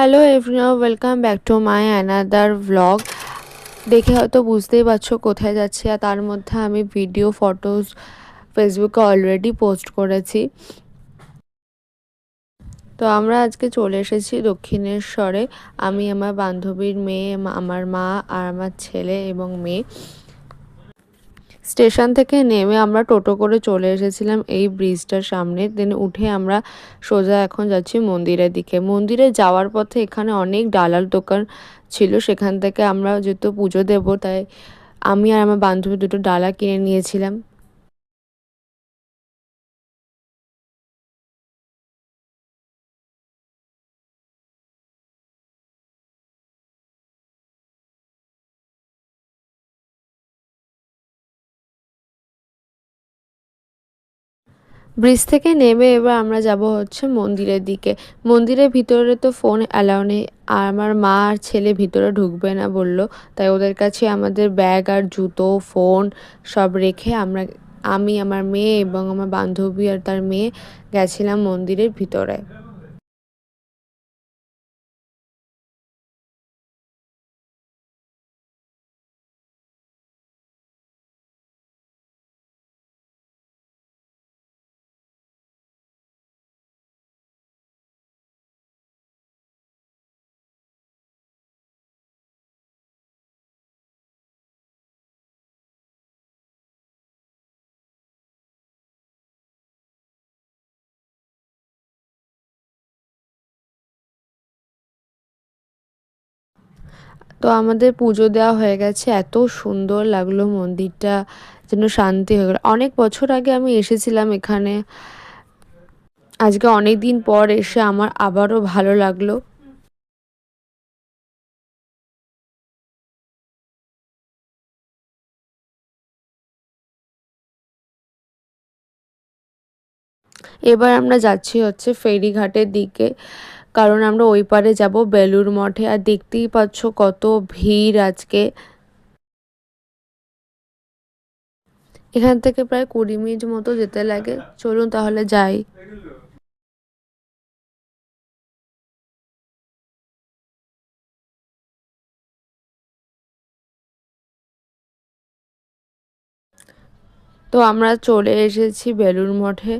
Hello everyone welcome back to my another vlog দেখে হয়তো বুঝতেই পারছ কোথায় যাচ্ছি, আর তার মধ্যে আমি ভিডিও ফটোস ফেসবুকে অলরেডি পোস্ট করেছি। তো আমরা আজকে চলে এসেছি দক্ষিণেশ্বরে। আমি, আমার বান্ধবীর মেয়ে, আমার মা, আর আমার ছেলে এবং মেয়ে। স্টেশন থেকে নেমে আমরা টোটো করে চলে এসেছিলাম এই ব্রিজটার সামনে। দেন উঠে আমরা সোজা এখন যাচ্ছি মন্দিরের দিকে। মন্দিরে যাওয়ার পথে এখানে অনেক ডালাল দোকান ছিল। সেখান থেকে আমরা যেহেতু পুজো দেবো, তাই আমি আর আমার বান্ধবী দুটো ডালা কিনে নিয়েছিলাম। ব্রিজ থেকে নেমে এবার আমরা যাব হচ্ছে মন্দিরের দিকে। মন্দিরের ভিতরে তো ফোন অ্যালাউ নেই। আর আমার মা আর ছেলে ভিতরে ঢুকবে না বলল। তাই ওদের কাছে আমাদের ব্যাগ আর জুতো ফোন সব রেখে আমরা, আমি, আমার মেয়ে এবং আমার বান্ধবী আর তার মেয়ে গেছিলাম মন্দিরের ভিতরে। তো আমাদের পুজো দেওয়া হয়ে গেছে। এত সুন্দর লাগল মন্দিরটা, যেন শান্তি হয়ে গেল। অনেক বছর আগে আমি এসেছিলাম এখানে। আজকে অনেক দিন পর এসে আমার আবারও ভালো লাগল। এবার আমরা যাচ্ছি হচ্ছে ফেরিঘাটের দিকে। কারণ আমরা ওই পারে যাব বেলুর মঠে আর দেখতেই পাচ্ছ কত ভিড় আজকে। এখান থেকে প্রায় কুড়ি মিনিট মতো যেতে লাগে। চলুন তাহলে যাই। তো আমরা চলে এসেছি বেলুর মঠে।